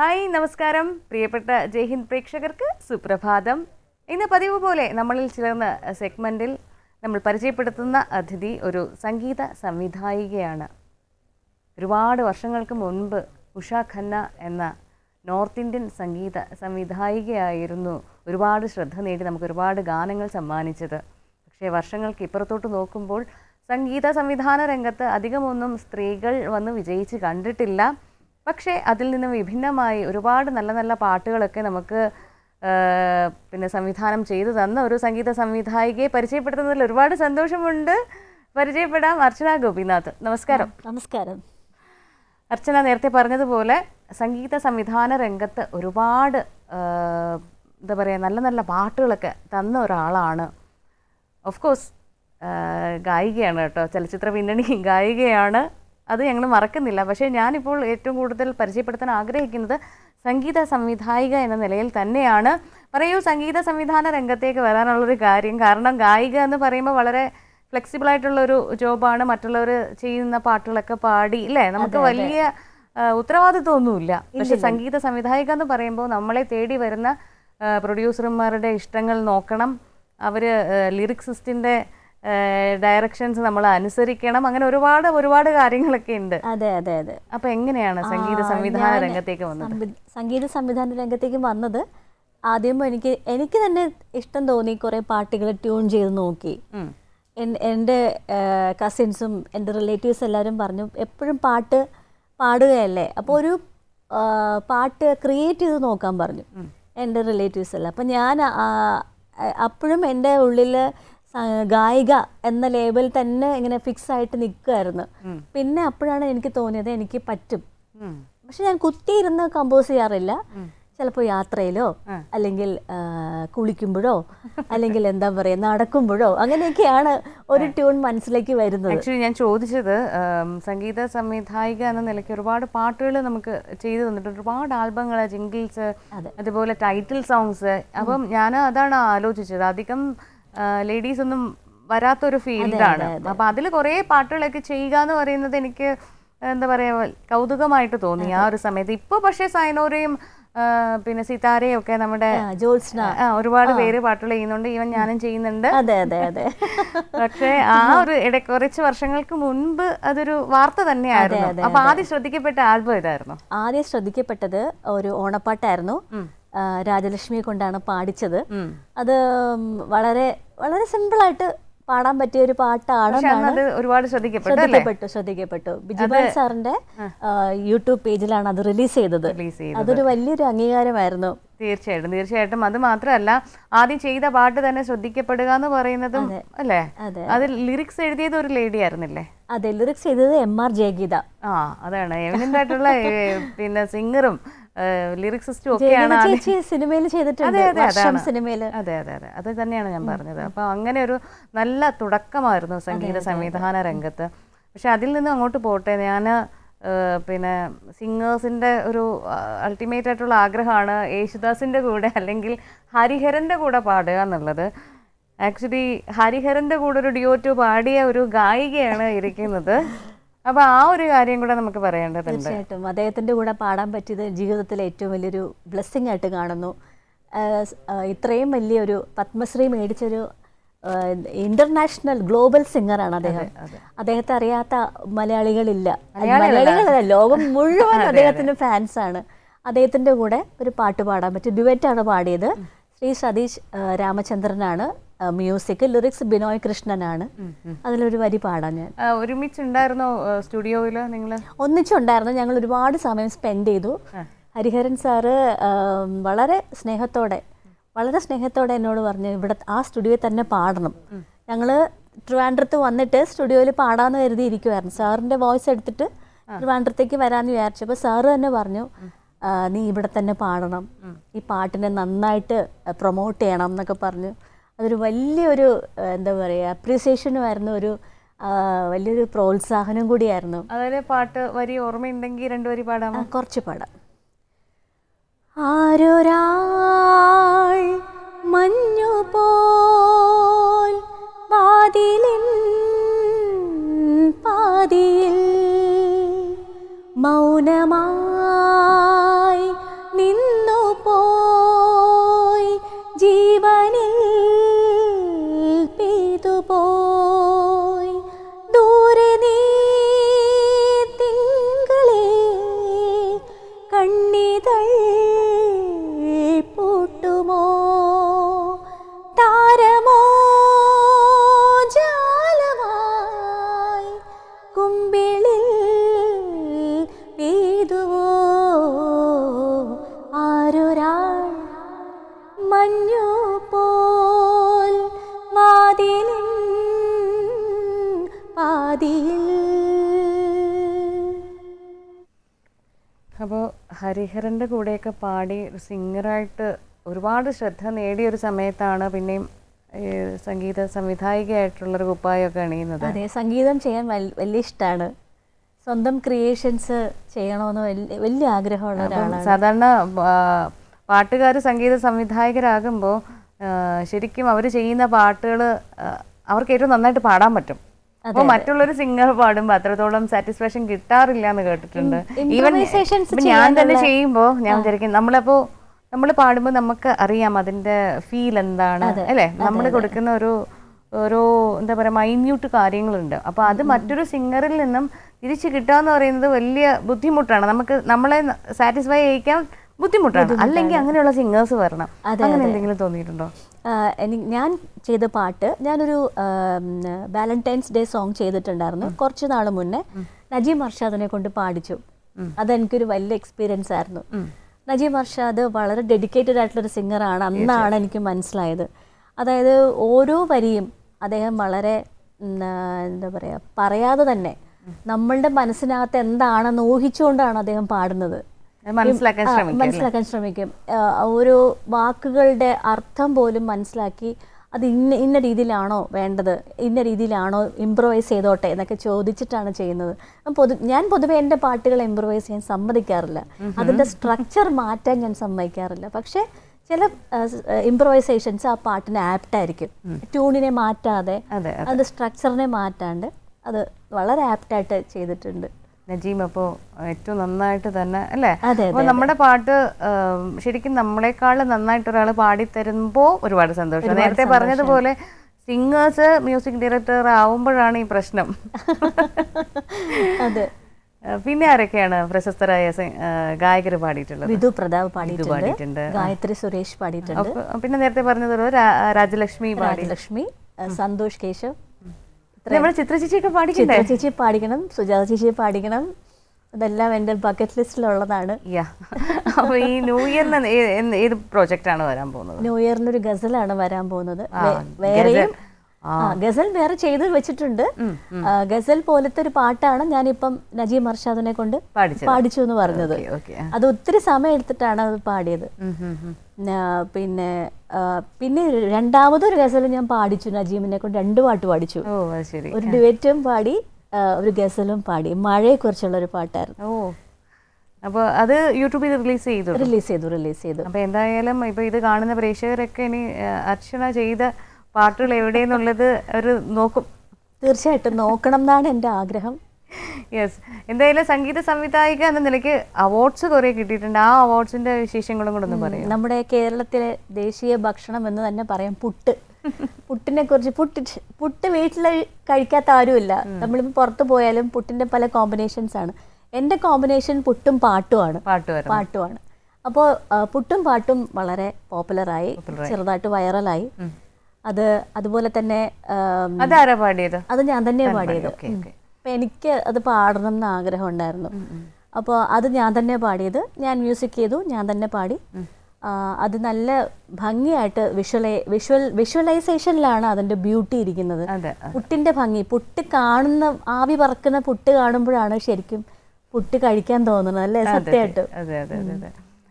Hi നമസ്കാരം. പ്രിയപ്പെട്ട ജയ്ഹിന്ദ് പ്രേക്ഷകർക്ക് സുപ്രഭാതം. ഇന്ന് പതിവ് പോലെ നമ്മളിൽ ചേർന്ന സെഗ്മെന്റിൽ നമ്മൾ പരിചയപ്പെടുത്തുന്ന അതിഥി ഒരു സംഗീത സംവിധായികയാണ്. ഒരുപാട് വർഷങ്ങൾക്ക് മുൻപ് ഉഷ ഖന്ന എന്ന നോർത്ത് ഇന്ത്യൻ സംഗീത സംവിധായികയായിരുന്നു ഒരുപാട് ശ്രദ്ധ നേടി നമുക്ക് ഒരുപാട് ഗാനങ്ങൾ സമ്മാനിച്ചത്. പക്ഷേ വർഷങ്ങൾക്ക് ഇപ്പുറത്തോട്ട് നോക്കുമ്പോൾ സംഗീത സംവിധാന രംഗത്ത് അധികമൊന്നും സ്ത്രീകൾ വന്ന് വിജയിച്ച് കണ്ടിട്ടില്ല. പക്ഷേ അതിൽ നിന്ന് വിഭിന്നമായി ഒരുപാട് നല്ല നല്ല പാട്ടുകളൊക്കെ നമുക്ക് പിന്നെ സംവിധാനം ചെയ്തു തന്ന ഒരു സംഗീത സംവിധായികയെ പരിചയപ്പെടുത്തുന്നതിൽ ഒരുപാട് സന്തോഷമുണ്ട്. പരിചയപ്പെടാം അർച്ചന ഗോപിനാഥ്. നമസ്കാരം. നമസ്കാരം. അർച്ചന നേരത്തെ പറഞ്ഞതുപോലെ സംഗീത സംവിധാന രംഗത്ത് ഒരുപാട് എന്താ പറയുക നല്ല നല്ല പാട്ടുകളൊക്കെ തന്ന ഒരാളാണ്. ഓഫ് കോഴ്സ് ഗായികയാണ് കേട്ടോ. ചലച്ചിത്ര പിന്നണി ഗായികയാണ്. അത് ഞങ്ങൾ മറക്കുന്നില്ല. പക്ഷേ ഞാനിപ്പോൾ ഏറ്റവും കൂടുതൽ പരിചയപ്പെടുത്താൻ ആഗ്രഹിക്കുന്നത് സംഗീത സംവിധായിക എന്ന നിലയിൽ തന്നെയാണ്. പറയൂ സംഗീത സംവിധാന രംഗത്തേക്ക് വരാനുള്ളൊരു കാര്യം. കാരണം ഗായിക എന്ന് പറയുമ്പോൾ വളരെ ഫ്ലെക്സിബിൾ ഒരു ജോബാണ്. മറ്റുള്ളവർ ചെയ്യുന്ന പാട്ടുകളൊക്കെ പാടി അല്ലേ നമുക്ക് വലിയ ഉത്തരവാദിത്വമൊന്നുമില്ല. പക്ഷെ സംഗീത സംവിധായിക എന്ന് പറയുമ്പോൾ നമ്മളെ തേടി വരുന്ന പ്രൊഡ്യൂസർമാരുടെ ഇഷ്ടങ്ങൾ നോക്കണം. അവർ ലിറിക്സിസ്റ്റിന്റെ ഡയറക്ഷൻസ് നമ്മൾ അനുസരിക്കണം. അങ്ങനെ ഒരുപാട് ഒരുപാട് കാര്യങ്ങളൊക്കെ ഉണ്ട്. അതെ അതെ അതെ. അപ്പൊ എങ്ങനെയാണ് സംഗീത സംവിധാന രംഗത്തേക്ക് വന്നത്? സംഗീത സംവിധാന രംഗത്തേക്ക് വന്നത് ആദ്യം എനിക്ക് എനിക്ക് തന്നെ ഇഷ്ടം തോന്നി കുറെ പാട്ടുകൾ ട്യൂൺ ചെയ്ത് നോക്കി. എന്റെ കസിൻസും എന്റെ റിലേറ്റീവ്സ് എല്ലാവരും പറഞ്ഞു എപ്പോഴും പാട്ട് പാടുകയല്ലേ? അപ്പോൾ ഒരു പാട്ട് ക്രിയേറ്റ് ചെയ്ത് നോക്കാൻ പറഞ്ഞു എന്റെ റിലേറ്റീവ്സ് എല്ലാം. അപ്പം ഞാൻ അപ്പോഴും എന്റെ ഉള്ളിൽ ഗായിക എന്ന ലേബൽ തന്നെ ഇങ്ങനെ ഫിക്സ് ആയിട്ട് നിൽക്കുമായിരുന്നു പിന്നെ അപ്പോഴാണ് എനിക്ക് തോന്നിയത് എനിക്ക് പറ്റും. പക്ഷെ ഞാൻ കുത്തിയിരുന്ന് കമ്പോസ് ചെയ്യാറില്ല. ചിലപ്പോൾ യാത്രയിലോ അല്ലെങ്കിൽ കുളിക്കുമ്പോഴോ അല്ലെങ്കിൽ എന്താ പറയുക നടക്കുമ്പോഴോ അങ്ങനെയൊക്കെയാണ് ഒരു ട്യൂൺ മനസ്സിലേക്ക് വരുന്നത്. ആക്ച്വലി ഞാൻ ചോദിച്ചത് സംഗീത സംവിധായിക എന്ന നിലയ്ക്ക് ഒരുപാട് പാട്ടുകൾ നമുക്ക് ചെയ്തു തന്നിട്ടുണ്ട്. ഒരുപാട് ആൽബങ്ങൾ ജിംഗിൾസ് അതുപോലെ ടൈറ്റിൽ സോങ്സ് അപ്പം ഞാൻ അതാണ് ആലോചിച്ചത്. അധികം ലേഡീസ് ഒന്നും വരാത്തൊരു ഫീൽഡാണ്. അപ്പൊ അതിൽ കുറെ പാട്ടുകളൊക്കെ ചെയ്യുക എന്ന് പറയുന്നത് എനിക്ക് എന്താ പറയാ കൗതുകമായിട്ട് തോന്നി ആ ഒരു സമയത്ത്. ഇപ്പൊ പക്ഷേ സൈനോരയും പിന്നെ സിതാരയും ഒക്കെ നമ്മുടെ ഒരുപാട് പേര് പാട്ടുകൾ ചെയ്യുന്നുണ്ട്. ഈവൻ ഞാനും ചെയ്യുന്നുണ്ട്. അതെ അതെ അതെ. പക്ഷേ ആ ഒരു ഇട കുറച്ച് വർഷങ്ങൾക്ക് മുൻപ് അതൊരു വാർത്ത തന്നെയായിരുന്നു. അപ്പൊ ആദ്യം ശ്രദ്ധിക്കപ്പെട്ട ആൽബം ഇതായിരുന്നു ആദ്യം ശ്രദ്ധിക്കപ്പെട്ടത് ഒരു ഓണപ്പാട്ടായിരുന്നു. രാജലക്ഷ്മിയെ കൊണ്ടാണ് പാടിച്ചത്. അത് വളരെ വളരെ സിമ്പിളായിട്ട് പാടാൻ പറ്റിയ ഒരു പാട്ടാണ് ഒരുപാട് ശ്രദ്ധിക്കപ്പെട്ടു ശ്രദ്ധിക്കപ്പെട്ടു ബിജുബാൽ സാറിന്റെ യൂട്യൂബ് പേജിലാണ് അത് റിലീസ് ചെയ്തത്. അതൊരു വലിയൊരു അംഗീകാരമായിരുന്നു. തീർച്ചയായിട്ടും തീർച്ചയായിട്ടും. അത് മാത്രമല്ല ആദ്യം ചെയ്ത പാട്ട് തന്നെ ശ്രദ്ധിക്കപ്പെടുക എന്ന് പറയുന്നതും അല്ലേ? അതെ. ലിറിക്സ് എഴുതിയത് ഒരു ലേഡി ആയിരുന്നില്ലേ? അതെ ലിറിക്സ് ചെയ്തത് എം ആർ ജയഗീത. ആ അതാണ്. എമിനന്റ് ആയിട്ടുള്ള പിന്നെ സിംഗറും ലിറിക്സിസ്റ്റും ഒക്കെയാണ് സിനിമയിൽ ചെയ്തിട്ടുണ്ട്. സിനിമയിൽ അതെ അതെ അതെ അത്. തന്നെയാണ് ഞാൻ പറഞ്ഞത്. അപ്പൊ അങ്ങനെ ഒരു നല്ല തുടക്കമായിരുന്നു സംഗീത സംവിധാന രംഗത്ത്. പക്ഷെ അതിൽ നിന്ന് അങ്ങോട്ട് പോട്ടെ ഞാൻ പിന്നെ സിംഗേഴ്സിന്റെ ഒരു അൾട്ടിമേറ്റ് ആയിട്ടുള്ള ആഗ്രഹമാണ് യേശുദാസിന്റെ കൂടെ അല്ലെങ്കിൽ ഹരിഹരന്റെ കൂടെ പാടുക എന്നുള്ളത്. ആക്ച്വലി ഹരിഹരന്റെ കൂടെ ഒരു ഡിയോറ്റു പാടിയ ഒരു ഗായികയാണ് ഇരിക്കുന്നത്. അപ്പൊ ആ ഒരു കാര്യം കൂടെ നമുക്ക് പറയേണ്ടതുണ്ട്. തീർച്ചയായിട്ടും. അദ്ദേഹത്തിന്റെ കൂടെ പാടാൻ പറ്റിയത് ജീവിതത്തിലെ ഏറ്റവും വലിയൊരു ബ്ലെസ്സിങ് ആയിട്ട് കാണുന്നു. ഇത്രയും വലിയ ഒരു ഇത്രയും വലിയൊരു പത്മശ്രീ മേടിച്ചൊരു ഇന്റർനാഷണൽ ഗ്ലോബൽ സിംഗറാണ് അദ്ദേഹം. അദ്ദേഹത്തെ അറിയാത്ത മലയാളികളില്ല. മലയാളികളല്ല ലോകം മുഴുവൻ അദ്ദേഹത്തിന്റെ ഫാൻസ് ആണ്. അദ്ദേഹത്തിന്റെ കൂടെ ഒരു പാട്ട് പാടാൻ പറ്റും. ഡുവറ്റാണ് പാടിയത്. ശ്രീ സതീഷ് രാമചന്ദ്രനാണ്. മ്യൂസിക് ലിറിക്സ് ബിനോയ് കൃഷ്ണനാണ്. അതിലൊരു വരി പാടാൻ ഞാൻ. ഒരുമിച്ചുണ്ടായിരുന്നോ സ്റ്റുഡിയോയിൽ നിങ്ങൾ ഒന്നിച്ചുണ്ടായിരുന്നു. ഞങ്ങൾ ഒരുപാട് സമയം സ്പെൻഡ് ചെയ്തു. ഹരിഹരൻ സാറ് വളരെ സ്നേഹത്തോടെ വളരെ സ്നേഹത്തോടെ എന്നോട് പറഞ്ഞു ഇവിടെ ആ സ്റ്റുഡിയോയിൽ തന്നെ പാടണം. ഞങ്ങൾ ട്രിവാൻഡ്രത്ത് വന്നിട്ട് സ്റ്റുഡിയോയിൽ പാടാന്ന് കരുതി ഇരിക്കുമായിരുന്നു സാറിന്റെ വോയിസ് എടുത്തിട്ട് ട്രിവാൻഡ്രത്തേക്ക് വരാമെന്ന് വിചാരിച്ചു അപ്പോൾ സാറ് തന്നെ പറഞ്ഞു നീ ഇവിടെ തന്നെ പാടണം. ഈ പാട്ടിനെ നന്നായിട്ട് പ്രൊമോട്ട് ചെയ്യണം എന്നൊക്കെ പറഞ്ഞു. അതൊരു വലിയൊരു എന്താ പറയുക അപ്രീസിയേഷനുമായിരുന്നു ഒരു വലിയൊരു പ്രോത്സാഹനം കൂടിയായിരുന്നു. അതായത് പാട്ട് വരി ഓർമ്മയുണ്ടെങ്കിൽ രണ്ടു വരി പാടാമോ? കുറച്ച് പാടാം. ആരൊരാൾ മഞ്ഞു പോൽ വാതിലിൻ പാതിയിൽ മൗനമായി ഹരിഹരന്റെ കൂടെയൊക്കെ പാടി സിംഗറായിട്ട് ഒരുപാട് ശ്രദ്ധ നേടിയ ഒരു സമയത്താണ് പിന്നെയും സംഗീത സംവിധായികയായിട്ടുള്ളൊരു കുപ്പായൊക്കെ അണിയുന്നത്. അതെ സംഗീതം ചെയ്യാൻ വലിയ ഇഷ്ടമാണ് സ്വന്തം ക്രിയേഷൻസ് ചെയ്യണമെന്ന് വലിയ വലിയ ആഗ്രഹമുള്ള ഒരാളാണ്. സാധാരണ പാട്ടുകാർ സംഗീത സംവിധായകരാകുമ്പോൾ ശരിക്കും അവർ ചെയ്യുന്ന പാട്ടുകൾ അവർക്ക് ഏറ്റവും നന്നായിട്ട് പാടാൻ പറ്റും. അപ്പോൾ മറ്റുള്ളൊരു സിംഗർ പാടുമ്പോ അത്രത്തോളം സാറ്റിസ്ഫാക്ഷൻ കിട്ടാറില്ല എന്ന് കേട്ടിട്ടുണ്ട് ഈവൻ ഞാൻ തന്നെ ചെയ്യുമ്പോ ഞാൻ വിചാരിക്കും നമ്മളപ്പോ നമ്മൾ പാടുമ്പോൾ നമുക്ക് അറിയാം അതിന്റെ ഫീൽ എന്താണ് അല്ലെ? നമ്മൾ കൊടുക്കുന്ന ഒരു ഒരു എന്താ പറയുക മൈന്യൂട്ട് കാര്യങ്ങളുണ്ട്. അപ്പോൾ അത് മറ്റൊരു സിംഗറിൽ നിന്നും തിരിച്ചു കിട്ടുക എന്ന് പറയുന്നത് വലിയ ബുദ്ധിമുട്ടാണ്. നമുക്ക് നമ്മളെ സാറ്റിസ്ഫൈ ചെയ്യിക്കാൻ ബുദ്ധിമുട്ടാണ്. അല്ലെങ്കിൽ അങ്ങനെയുള്ള സിംഗേഴ്സ് വരണം. അങ്ങനെ എന്തെങ്കിലും തോന്നിയിട്ടുണ്ടോ? ഞാൻ ചെയ്ത പാട്ട് ഞാനൊരു വാലന്റൈൻസ് ഡേ സോങ് ചെയ്തിട്ടുണ്ടായിരുന്നു. കുറച്ച് നാൾ മുന്നേ നജീം അർഷാദിനെ കൊണ്ട് പാടിച്ചു. അതെനിക്കൊരു വലിയ എക്സ്പീരിയൻസ് ആയിരുന്നു. നജീം അർഷാദ് വളരെ ഡെഡിക്കേറ്റഡ് ആയിട്ടുള്ള ആയിട്ടുള്ളൊരു സിംഗറാണ് അന്നാണ് എനിക്ക് മനസ്സിലായത്. അതായത് ഓരോ വരിയും അദ്ദേഹം വളരെ എന്താ പറയുക പറയാതെ തന്നെ നമ്മളുടെ മനസ്സിനകത്ത് എന്താണെന്ന് ഊഹിച്ചുകൊണ്ടാണ് അദ്ദേഹം പാടുന്നത്. മനസ്സിലാക്കാൻ ശ്രമിക്കും മനസ്സിലാക്കാൻ ശ്രമിക്കും. ഓരോ വാക്കുകളുടെ അർത്ഥം പോലും മനസ്സിലാക്കി അത് ഇന്ന ഇന്ന രീതിയിലാണോ വേണ്ടത് ഇന്ന രീതിയിലാണോ ഇമ്പ്രൂവൈസ് ചെയ്തോട്ടെ എന്നൊക്കെ ചോദിച്ചിട്ടാണ് ചെയ്യുന്നത്. പൊതു ഞാൻ പൊതുവെ എന്റെ പാട്ടുകൾ ഇമ്പ്രൂവൈസ് ചെയ്യാൻ സമ്മതിക്കാറില്ല. അതിന്റെ സ്ട്രക്ചർ മാറ്റാൻ ഞാൻ സമ്മതിക്കാറില്ല. പക്ഷേ ചില ഇംപ്രൊവൈസേഷൻസ് ആ പാട്ടിന് ആപ്റ്റായിരിക്കും ട്യൂണിനെ മാറ്റാതെ അത് അതിന്റെ സ്ട്രക്ചറിനെ മാറ്റാണ്ട് അത് വളരെ ആപ്റ്റായിട്ട് ചെയ്തിട്ടുണ്ട്. നജീം അപ്പോ ഏറ്റവും നന്നായിട്ട് തന്നെ അല്ലേ? അപ്പൊ അപ്പോൾ നമ്മുടെ പാട്ട് ശരിക്കും നമ്മളെക്കാൾ നന്നായിട്ട് ഒരാൾ പാടി തരുമ്പോൾ ഒരുപാട് സന്തോഷം. നേരത്തെ പറഞ്ഞതുപോലെ സിംഗേഴ്സ് മ്യൂസിക് ഡയറക്ടർ ആവുമ്പോഴാണ് ഈ പ്രശ്നം. അതെ. പിന്നെ ആരൊക്കെയാണ് പ്രശസ്തരായ ഗായകർ പാടിയിട്ടുള്ളത്? വിധു പ്രതാപ് പാടിയിട്ടുണ്ട്. ഗായത്രി സുരേഷ് പാടിയിട്ടുണ്ട്. പിന്നെ നേരത്തെ പറഞ്ഞതുപോലെ രാജലക്ഷ്മി പാടി. ലക്ഷ്മി സന്തോഷ് കേശവ് പാടിക്കണ്ടേ? ചിത്ര ചേച്ചി പാടിക്കണം സുജാത ചേച്ചി പാടിക്കണം. ഇതെല്ലാം എന്റെ ബക്കറ്റ് ലിസ്റ്റിലുള്ളതാണ്. യാ. അപ്പൊ ഈ ന്യൂ ഇയറിന് ഏത് പ്രോജക്റ്റ് ആണ് വരാൻ പോകുന്നത്? ന്യൂ ഇയറിന് ഒരു ഗസലാണ് വരാൻ പോകുന്നത്. വേറെയും ഗസൽ. വേറെ ചെയ്ത് വെച്ചിട്ടുണ്ട്. ഗസൽ പോലത്തെ ഒരു പാട്ടാണ് ഞാനിപ്പം നജീം അർഷാദിനെ കൊണ്ട് പാടിച്ചു എന്ന് പറഞ്ഞത്. അത് ഒത്തിരി സമയം എടുത്തിട്ടാണ് അത് പാടിയത്. പിന്നെ പിന്നെ രണ്ടാമതൊരു ഗസൽ ഞാൻ പാടിച്ചു നജീമിനെ കൊണ്ട് രണ്ട് പാട്ട് പാടിച്ചു. ഒരു ഡുവറ്റും പാടി ഒരു ഗസലും പാടി. മഴയെ കുറിച്ചുള്ള ഒരു പാട്ടായിരുന്നു അപ്പൊ അപ്പോൾ അത് യൂട്യൂബിൽ റിലീസ് ചെയ്തു റിലീസ് ചെയ്തു റിലീസ് ചെയ്തു. അപ്പോൾ എന്തായാലും ഇപ്പോൾ ഇത് കാണുന്ന പ്രേക്ഷകരൊക്കെ ഇനി അർച്ചന ചെയ്ത പാട്ടുകൾ എവിടെയെന്നുള്ളത് ഒരു നോക്കും. തീർച്ചയായിട്ടും നോക്കണം എന്നാണ് എന്റെ ആഗ്രഹം. യെസ് എന്തായാലും സംഗീത സംവിധായിക എന്ന നിലയ്ക്ക് അവാർഡ്സ് കുറേ കിട്ടിയിട്ടുണ്ട്. ആ അവാർഡ്സിന്റെ വിശേഷങ്ങളും കൂടെ ഒന്ന് പറയാം നമ്മുടെ കേരളത്തിലെ ദേശീയ ഭക്ഷണം എന്ന് തന്നെ പറയാം പുട്ട്. പുട്ടിനെ കുറിച്ച് പുട്ട് പുട്ട് വീട്ടിൽ കഴിക്കാത്ത ആരുമില്ല. നമ്മളിപ്പോൾ പുറത്ത് പോയാലും പുട്ടിന്റെ പല കോമ്പിനേഷൻസ് ആണ്. എന്റെ കോമ്പിനേഷൻ പുട്ടും പാട്ടുമാണ് പാട്ട് പാട്ടുമാണ് അപ്പോൾ പുട്ടും പാട്ടും വളരെ പോപ്പുലറായി ചെറുതായിട്ട് വൈറലായി അത് അതുപോലെ തന്നെ അതാരാ പാടിയത്? അത് ഞാൻ തന്നെ പാടിയത്. അപ്പൊ എനിക്ക് അത് പാടണം എന്ന് ആഗ്രഹം ഉണ്ടായിരുന്നു അപ്പോൾ അത് ഞാൻ തന്നെ പാടിയത്. ഞാൻ മ്യൂസിക് ചെയ്തു ഞാൻ തന്നെ പാടി. അത് നല്ല ഭംഗിയായിട്ട് വിഷ്വലൈ വിഷ്വൽ വിഷ്വലൈസേഷനിലാണ് അതിന്റെ ബ്യൂട്ടി ഇരിക്കുന്നത്. പുട്ടിന്റെ പുട്ടിന്റെ ഭംഗി പുട്ട് കാണുന്ന ആവി പറക്കുന്ന പുട്ട് കാണുമ്പോഴാണ് ശരിക്കും പുട്ട് കഴിക്കാൻ തോന്നുന്നത് അല്ലേ? സത്യമായിട്ട്.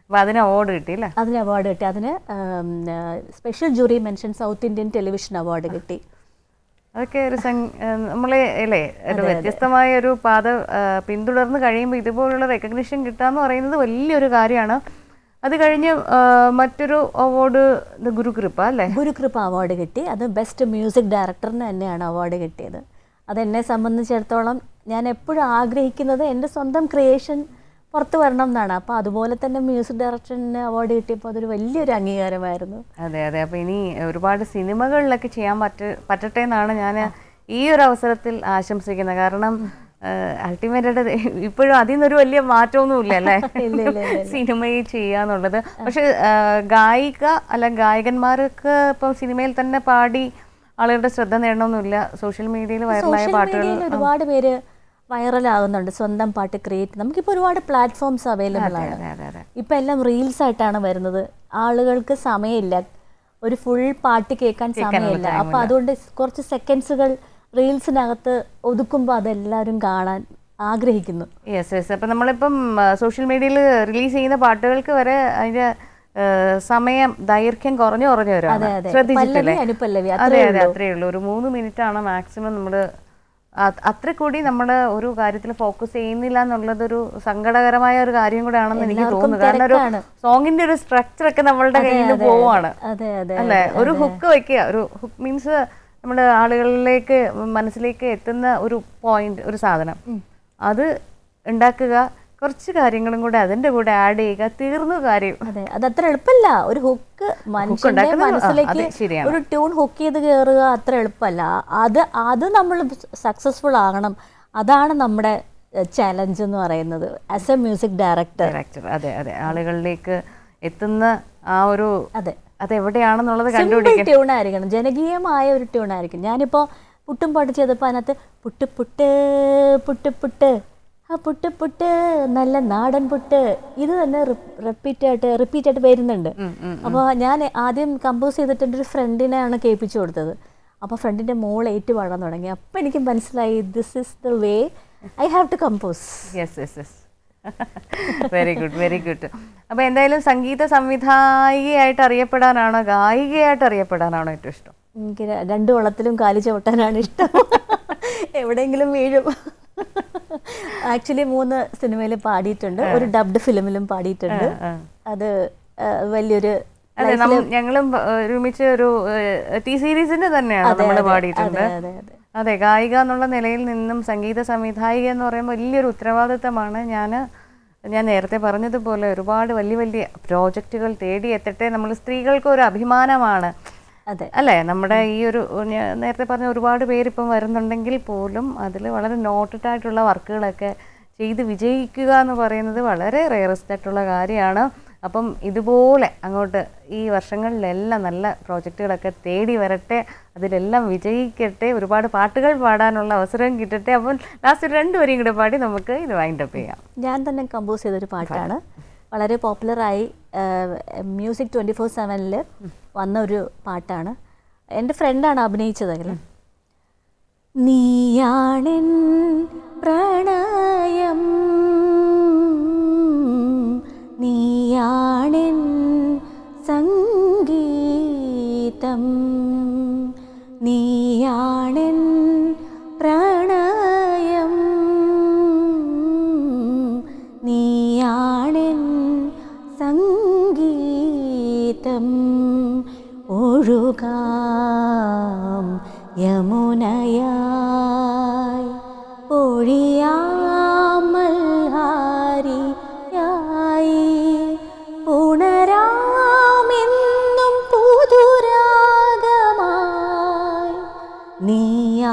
അതെ അതെ അതെ അതെ അതിന് അവാർഡ് കിട്ടി അല്ലേ? അതിന് അവാർഡ് കിട്ടി. അതിന് special jury mention south Indian television award കിട്ടി. അതൊക്കെ ഒരു നമ്മളെ അല്ലേ ഒരു വ്യത്യസ്തമായ ഒരു പാത പിന്തുടർന്ന് കഴിയുമ്പോൾ ഇതുപോലുള്ള റെക്കഗ്നിഷൻ കിട്ടുക എന്ന് പറയുന്നത് വലിയൊരു കാര്യമാണ്. അത് കഴിഞ്ഞ് മറ്റൊരു അവാർഡ് ഗുരുകൃപ അല്ലേ? ഗുരുകൃപ അവാർഡ് കിട്ടി. അത് ബെസ്റ്റ് മ്യൂസിക് ഡയറക്ടറിന് തന്നെയാണ് അവാർഡ് കിട്ടിയത്. അതെന്നെ സംബന്ധിച്ചിടത്തോളം ഞാൻ എപ്പോഴും ആഗ്രഹിക്കുന്നത് എന്റെ സ്വന്തം ക്രിയേഷൻ പുറത്ത് വരണം എന്നാണ്. അപ്പോൾ അതുപോലെ തന്നെ മ്യൂസിക് ഡയറക്ടറിന് അവാർഡ് കിട്ടിയപ്പോൾ അതൊരു വലിയൊരു അംഗീകാരമായിരുന്നു. അതെ അതെ. അപ്പൊ ഇനി ഒരുപാട് സിനിമകളിലൊക്കെ ചെയ്യാൻ പറ്റ പറ്റട്ടെ എന്നാണ് ഞാൻ ഈ ഒരു അവസരത്തിൽ ആശംസിക്കുന്നത്. കാരണം അൾട്ടിമേറ്റ് ഇപ്പോഴും അതിൽ നിന്നൊരു വലിയ മാറ്റമൊന്നുമില്ല അല്ലേ? സിനിമയിൽ ചെയ്യാന്നുള്ളത്. പക്ഷെ ഗായിക അല്ല ഗായകന്മാർക്ക് ഇപ്പം സിനിമയിൽ തന്നെ പാടി ആളുകളുടെ ശ്രദ്ധ നേടണമെന്നില്ല സോഷ്യൽ മീഡിയയിൽ വൈറലായ പാട്ടുകൾ ഒരുപാട് പേര് വൈറലാകുന്നുണ്ട്. സ്വന്തം പാട്ട് ക്രിയേറ്റ് നമുക്കിപ്പോൾ ഒരുപാട് പ്ലാറ്റ്ഫോംസ് അവൈലബിൾ ആണ്. ഇപ്പം എല്ലാം റീൽസ് ആയിട്ടാണ് വരുന്നത്. ആളുകൾക്ക് സമയമില്ല. ഒരു ഫുൾ പാട്ട് കേൾക്കാൻ സമയമില്ല. അപ്പം അതുകൊണ്ട് കുറച്ച് സെക്കൻഡ്സുകൾ റീൽസിനകത്ത് ഒതുക്കുമ്പോൾ അതെല്ലാവരും കാണാൻ ആഗ്രഹിക്കുന്നു. യെസ് യെസ് അപ്പം നമ്മളിപ്പം സോഷ്യൽ മീഡിയയിൽ റിലീസ് ചെയ്യുന്ന പാട്ടുകൾക്ക് വരെ അതിന്റെ സമയം ദൈർഘ്യം കുറഞ്ഞു കുറഞ്ഞു വരും. അതെ, അതെ. ശ്രദ്ധിച്ചിട്ടില്ലേ? അതെ അതെ അത്രയേ ഉള്ളൂ. ഒരു മൂന്ന് മിനിറ്റ് ആണ് മാക്സിമം നമ്മൾ അത്ര കൂടി നമ്മൾ ഒരു കാര്യത്തിൽ ഫോക്കസ് ചെയ്യുന്നില്ല എന്നുള്ളതൊരു സങ്കടകരമായ ഒരു കാര്യം കൂടെ ആണെന്ന് എനിക്ക് തോന്നുന്നു. കാരണം ഒരു സോങ്ങിന്റെ ഒരു സ്ട്രക്ചർ ഒക്കെ നമ്മളുടെ കയ്യിൽ പോവാണ്. അല്ലെ? ഒരു ഹുക്ക് വെക്കുക ഒരു ഹുക്ക് മീൻസ് നമ്മുടെ ആളുകളിലേക്ക് മനസ്സിലേക്ക് എത്തുന്ന ഒരു പോയിന്റ് ഒരു സാധനം. അത് ഉണ്ടാക്കുക. കുറച്ച് കാര്യങ്ങളും കൂടെ അതിന്റെ കൂടെ ആഡ് ചെയ്യുക തീർന്നു കാര്യം. അതെ അത് അത്ര എളുപ്പമല്ല ഒരു ഹുക്ക് മനുഷ്യന്റെ മനസ്സിലേക്ക് ഒരു ട്യൂൺ ഹുക്ക് ചെയ്ത് കയറുക അത്ര എളുപ്പമല്ല അത് അത് നമ്മൾ സക്സസ്ഫുൾ ആകണം. അതാണ് നമ്മുടെ ചലഞ്ച് എന്ന് പറയുന്നത്. As a music director director അതെ അതെ. ആളുകളിലേക്ക് എത്തുന്ന ആ ഒരു അതെ. അത് എവിടെയാണെന്നുള്ളത് സിമ്പിൾ കണ്ടുപിടിക്കാൻ ട്യൂൺ ആയിരിക്കണം. ജനകീയമായ ഒരു ട്യൂൺ ആയിരിക്കും. ഞാനിപ്പോൾ പുട്ടും പാട്ട് ചെയ്തപ്പോൾ അതിനകത്ത് പുട്ട് പുട്ട് പുട്ട് പുട്ട് ആ പുട്ട് പുട്ട് നല്ല നാടൻ പുട്ട്. ഇത് തന്നെ റിപ്പീറ്റ് ആയിട്ട് റിപ്പീറ്റ് ആയിട്ട് വരുന്നുണ്ട്. അപ്പോൾ ഞാൻ ആദ്യം കമ്പോസ് ചെയ്തിട്ട് എന്റെ ഒരു ഫ്രണ്ടിനെയാണ് കേൾപ്പിച്ചു കൊടുത്തത്. അപ്പോൾ ഫ്രണ്ടിന്റെ മോൾ ഏറ്റു പാടാൻ തുടങ്ങി. അപ്പോൾ എനിക്ക് മനസ്സിലായി this is the way I have to compose yes yes yes very good very good അപ്പോൾ എന്തായാലും സംഗീത സംവിധായികയായിട്ട് അറിയപ്പെടാനാണോ ഗായികയായിട്ട് അറിയപ്പെടാനാണോ ഏറ്റവും ഇഷ്ടം? എനിക്ക് രണ്ടു രണ്ട് വള്ളത്തിലും കാലി ചവിട്ടാനാണ് ഇഷ്ടം. എവിടെയെങ്കിലും വീഴും. ആക്ച്വലി മൂന്ന് സിനിമയിൽ പാടിയിട്ടുണ്ട്. ഒരു ഡബ്ഡ് ഫിലിമിലും പാടിയിട്ടുണ്ട്. അത് വലിയൊരു അതെ ഞങ്ങളും ഒരുമിച്ച് ഒരു ടി സീരീസിന്റെ തന്നെയാണ് നമ്മൾ പാടിയിട്ടുണ്ട്. അതെ ഗായിക എന്നുള്ള നിലയിൽ നിന്നും സംഗീത സംവിധായിക എന്ന് പറയുമ്പോൾ വലിയൊരു ഉത്തരവാദിത്തമാണ്. ഞാൻ ഞാൻ നേരത്തെ പറഞ്ഞതുപോലെ ഒരുപാട് വലിയ വലിയ പ്രോജക്റ്റുകൾ തേടി എത്തട്ടെ. നമ്മൾ സ്ത്രീകൾക്ക് ഒരു അഭിമാനമാണ്. അതെ. അല്ലേ? നമ്മുടെ ഈ ഒരു നേരത്തെ പറഞ്ഞ ഒരുപാട് പേര് ഇപ്പം വരുന്നുണ്ടെങ്കിൽ പോലും അതിൽ വളരെ നോട്ടഡ് ആയിട്ടുള്ള വർക്കുകളൊക്കെ ചെയ്ത് വിജയിക്കുക എന്ന് പറയുന്നത് വളരെ റെയറസ്റ്റ് ആയിട്ടുള്ള കാര്യമാണ്. അപ്പം ഇതുപോലെ അങ്ങോട്ട് ഈ വർഷങ്ങളിലെല്ലാം നല്ല പ്രോജക്റ്റുകളൊക്കെ തേടി വരട്ടെ അതിലെല്ലാം വിജയിക്കട്ടെ ഒരുപാട് പാട്ടുകൾ പാടാനുള്ള അവസരം കിട്ടട്ടെ. അപ്പം ലാസ്റ്റ് രണ്ടുപേരെയും കൂടെ പാടി നമുക്ക് ഇത് വൈൻഡപ്പ് ചെയ്യാം. ഞാൻ തന്നെ കമ്പോസ് ചെയ്തൊരു പാട്ടാണ്. വളരെ പോപ്പുലറായി മ്യൂസിക് ട്വന്റി ഫോർ സെവനിൽ വന്ന ഒരു പാട്ടാണ്. എന്റെ ഫ്രണ്ടാണ് അഭിനയിച്ചത് അതിൽ നീയാണെൻ പ്രണയം നീയാണെൻ സംഗീതം നീയാണെൻ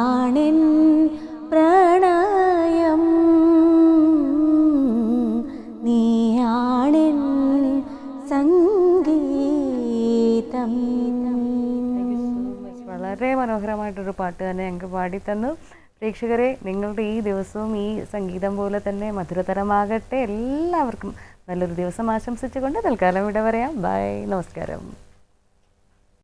നീയാണെൻ പ്രണയം. നീയാണിൻ സംഗീതം. വളരെ മനോഹരമായിട്ടൊരു പാട്ട് തന്നെ ഞങ്ങൾക്ക് പാടിത്തന്നു. തന്നു പ്രേക്ഷകരെ നിങ്ങളുടെ ഈ ദിവസവും ഈ സംഗീതം പോലെ തന്നെ മധുരതരമാകട്ടെ. എല്ലാവർക്കും നല്ലൊരു ദിവസം ആശംസിച്ചുകൊണ്ട് തൽക്കാലം ഇവിടെ പറയാം ബൈ. നമസ്കാരം.